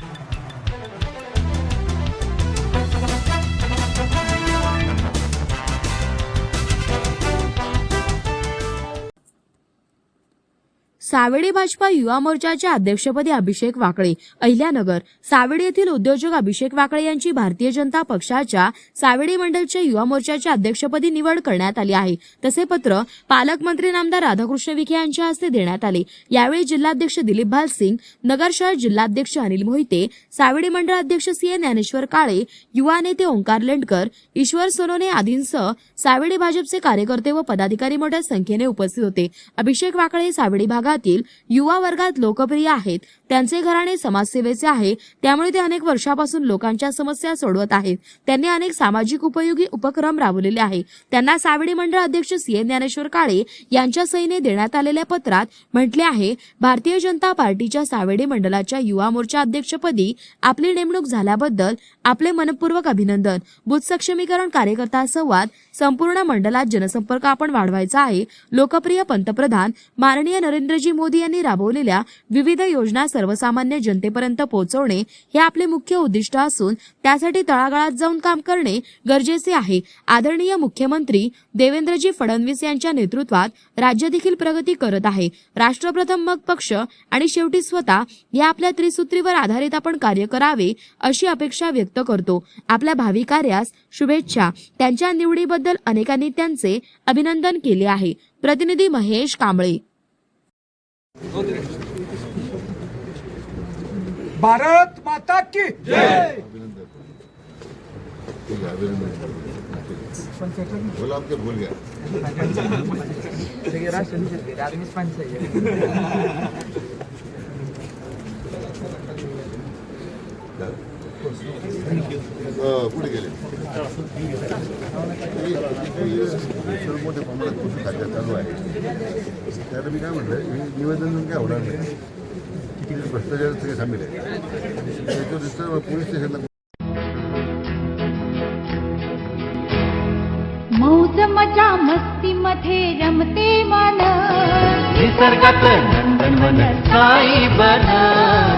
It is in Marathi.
you. सावेडी भाजपा युवा मोर्चाच्या अध्यक्षपदी अभिषेक वाकळे अहिल्यानगर. सावेडी येथील उद्योजक अभिषेक वाकळे यांची भारतीय जनता पक्षाच्या सावेडी मंडलच्या युवा मोर्चाच्या अध्यक्षपदी निवड करण्यात आली आहे. तसे पत्र पालकमंत्री नामदार राधाकृष्ण विखे यांच्या हस्ते देण्यात आले. यावेळी जिल्हाध्यक्ष दिलीप भालसिंग नगर शहर जिल्हाध्यक्ष अनिल मोहिते सावेडी मंडळ अध्यक्ष सी ए ज्ञानेश्वर काळे युवा नेते ओंकार लेंडकर ईश्वर सोनोने आदींसह सावेडी भाजपचे कार्यकर्ते व पदाधिकारी मोठ्या संख्येने उपस्थित होते. अभिषेक वाकळे सावेडी भागात समाजातील युवा वर्गात लोकप्रिय आहेत. त्यांचे घराणे समाजसेवेचे आहे. त्यामुळे ते अनेक वर्षापासून लोकांच्या समस्या सोडवत आहेत. त्यांनी अनेक सामाजिक उपयोगी उपक्रम राबवलेले आहे त्यांना सावडी मंडळ अध्यक्ष सी. एन. ज्ञानेश्वर काळे यांच्या सहीने देण्यात आलेल्या पत्रात म्हटले आहे भारतीय जनता पार्टीच्या सावेडी मंडळाच्या युवा मोर्चा अध्यक्षपदी आपली नेमणूक झाल्याबद्दल आपले मनपूर्वक अभिनंदन. बुथ सक्षमीकरण कार्यकर्ता संवाद संपूर्ण मंडळात जनसंपर्क आपण वाढवायचा आहे. लोकप्रिय पंतप्रधान माननीय नरेंद्रजी मोदी यांनी राबवलेल्या विविध योजना सर्वसामान्य जनतेपर्यंत पोहोचवणे हे आपले मुख्य उद्दिष्ट असून त्यासाठी तळागाळात जाऊन काम करणे गरजेचे आहे. आदरणीय मुख्यमंत्री देवेंद्रजी फडणवीस यांच्या नेतृत्वात राज्य देखील प्रगती करत आहे. राष्ट्रप्रथम मग पक्ष आणि शेवटी स्वतः या आपल्या त्रिसूत्रीवर आधारित आपण कार्य करावे अशी अपेक्षा व्यक्त करतो. आपल्या भावी कार्यास शुभेच्छा. त्यांच्या निवडीबद्दल अनेकांनी त्यांचे अभिनंदन केले आहे. प्रतिनिधी महेश कांबळे भारत माता की जय। अभिनंदन बोला आपके भूल गया। अं, पुढे गेले मोठ्या प्रमाणात कृषी खात्यात चालू आहे त्यात मी काय म्हटलं मी निवेदन काय होणार नाही तिथे भ्रष्टाचार सगळे सामील आहे त्याच्यावर पोलीस स्टेशनला मौज मजा मस्ती मध्ये रमते मन निसर्गात नंदनवन साई बना